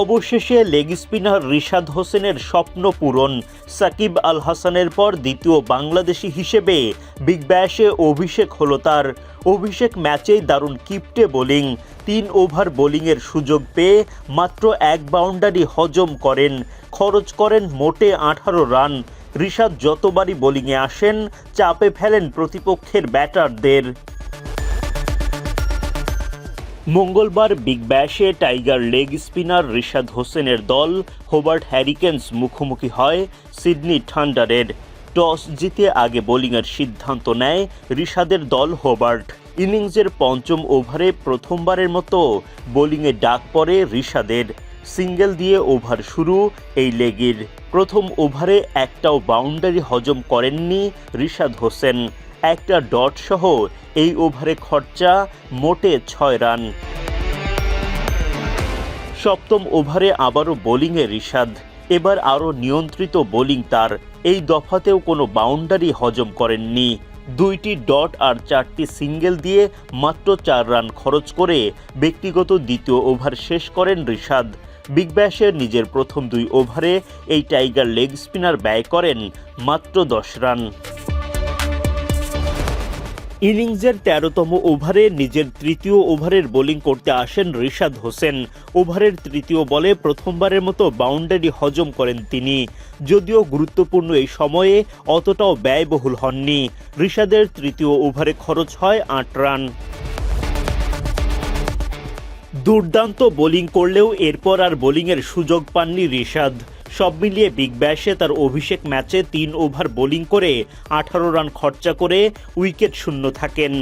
অবশেষে leg spinner Rishad হোসেনের স্বপ্ন পূরণ। সাকিব আল হাসানের পর দ্বিতীয় বাংলাদেশি হিসেবে বিগ ব্যাশে অভিষেক হলো তার। অভিষেক ম্যাচেই দারুণ কিপটে বোলিং। তিন ওভার বোলিংয়ের সুযোগ পেয়ে মাত্র এক বাউন্ডারি হজম করেন। খরচ করেন মোটে আঠারো রান। রিশাদ যতবারই বোলিংয়ে আসেন, চাপে ফেলেন প্রতিপক্ষের ব্যাটারদের। মঙ্গলবার বিগ ব্যাশে টাইগার লেগ স্পিনার রিশাদ হোসেনের দল হোবার্ট হ্যারিকেন্স মুখোমুখি হয় সিডনি থান্ডারের। টস জিতে আগে বোলিংয়ের সিদ্ধান্ত নেয় রিশাদের দল হোবার্ট। ইনিংসের পঞ্চম ওভারে প্রথমবারের মতো বোলিংয়ে ডাক পড়ে রিশাদের। সিঙ্গেল দিয়ে ওভার শুরু এই লেগের। প্রথম ওভারে একটাও বাউন্ডারি হজম করেননি রিশাদ হোসেন। একটা ডট সহ এই ওভারে খরচা মোটে ছয় রান। সপ্তম ওভারে আবারও বোলিংয়ে রিশাদ। এবার আরও নিয়ন্ত্রিত বোলিং তার। এই দফাতেও কোনো বাউন্ডারি হজম করেননি। দুইটি ডট আর চারটি সিঙ্গেল দিয়ে মাত্র চার রান খরচ করে ব্যক্তিগত দ্বিতীয় ওভার শেষ করেন রিশাদ। বিগ ব্যাশের নিজের প্রথম দুই ওভারে এই টাইগার লেগ স্পিনার ব্যয় করেন মাত্র দশ রান। ইনিংসের তেরোতম ওভারে নিজের তৃতীয় ওভারের বোলিং করতে আসেন রিশাদ হোসেন। ওভারের তৃতীয় বলে প্রথমবারের মতো বাউন্ডারি হজম করেন তিনি। যদিও গুরুত্বপূর্ণ এই সময়ে অতটাও ব্যয়বহুল হননি। রিশাদের তৃতীয় ওভারে খরচ হয় আট রান। দুর্দান্ত বোলিং করলেও এরপর আর বোলিংয়ের সুযোগ পাননি রিশাদ। সব মিলিয়ে বিগ ব্যাশে তার অভিষেক ম্যাচে তিন ওভার বোলিং করে আঠারো রান খরচা করে উইকেট শূন্য থাকেন।